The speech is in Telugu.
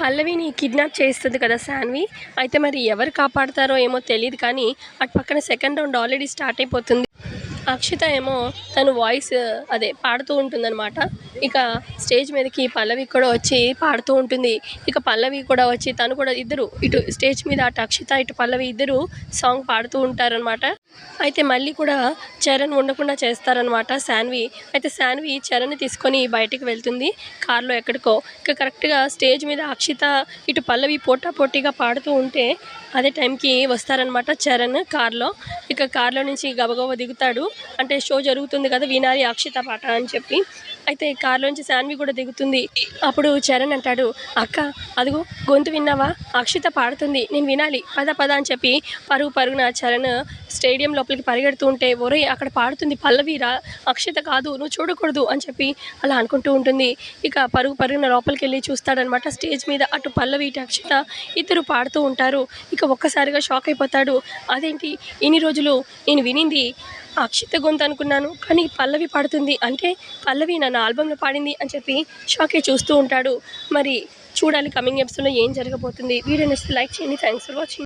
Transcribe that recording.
పల్లవిని కిడ్నాప్ చేస్తుంది కదా శాన్వి? అయితే మరి ఎవరు కాపాడతారో ఏమో తెలియదు కానీ అటు పక్కన సెకండ్ రౌండ్ ఆల్రెడీ స్టార్ట్ అయిపోతుంది. అక్షిత ఏమో తను వాయిస్ అదే పాడుతూ ఉంటుందన్నమాట. ఇక స్టేజ్ మీదకి పల్లవి కూడా వచ్చి పాడుతూ ఉంటుంది. ఇక పల్లవి కూడా వచ్చి తను కూడా ఇద్దరు ఇటు స్టేజ్ మీద అటు అక్షిత ఇటు పల్లవి ఇద్దరు సాంగ్ పాడుతూ ఉంటారనమాట అయితే మళ్ళీ కూడా చరణ్ ఉండకుండా చేస్తారనమాట శాన్వి. అయితే శాన్వి చరణ్ తీసుకొని బయటికి వెళ్తుంది కార్లో ఎక్కడికో. ఇక కరెక్ట్గా స్టేజ్ మీద అక్షిత ఇటు పల్లవి పోటా పోటీగా పాడుతూ ఉంటే అదే టైంకి వస్తారనమాట చరణ్ కార్లో. ఇక కార్లో నుంచి గబగబ దిగుతాడు. అంటే షో జరుగుతుంది కదా వినాలి అక్షిత పాట అని చెప్పి. అయితే కారులోంచి శాన్వి కూడా దిగుతుంది. అప్పుడు చరణ్ అంటాడు అక్క అదిగో గొంతు విన్నావా? అక్షిత పాడుతుంది. నేను వినాలి. పద పద అని చెప్పి పరుగు పరుగున చరణ్ స్టేడియం లోపలికి పరిగెడుతూ ఉంటే ఒరే అక్కడ పాడుతుంది పల్లవి రా అక్షిత కాదు నువ్వు చూడకూడదు అని చెప్పి అలా అనుకుంటూ ఉంటుంది. ఇక పరుగు పరుగున లోపలికి వెళ్ళి చూస్తాడనమాట. స్టేజ్ మీద అటు పల్లవి ఇటు అక్షిత ఇద్దరు పాడుతూ ఉంటారు. ఇక ఒక్కసారిగా షాక్ అయిపోతాడు. అదేంటి? ఇన్ని రోజులు నేను వినింది అక్షిత గొంతు అనుకున్నాను కానీ పల్లవి పాడుతుంది. అంటే పల్లవి నన్ను ఆల్బంలో పాడింది అని చెప్పి షాకే చూస్తూ ఉంటాడు. మరి చూడాలి కమింగ్ ఎపిసోడ్లో ఏం జరగబోతుంది. వీడియో నచ్చితే లైక్ చేయండి. Thanks for watching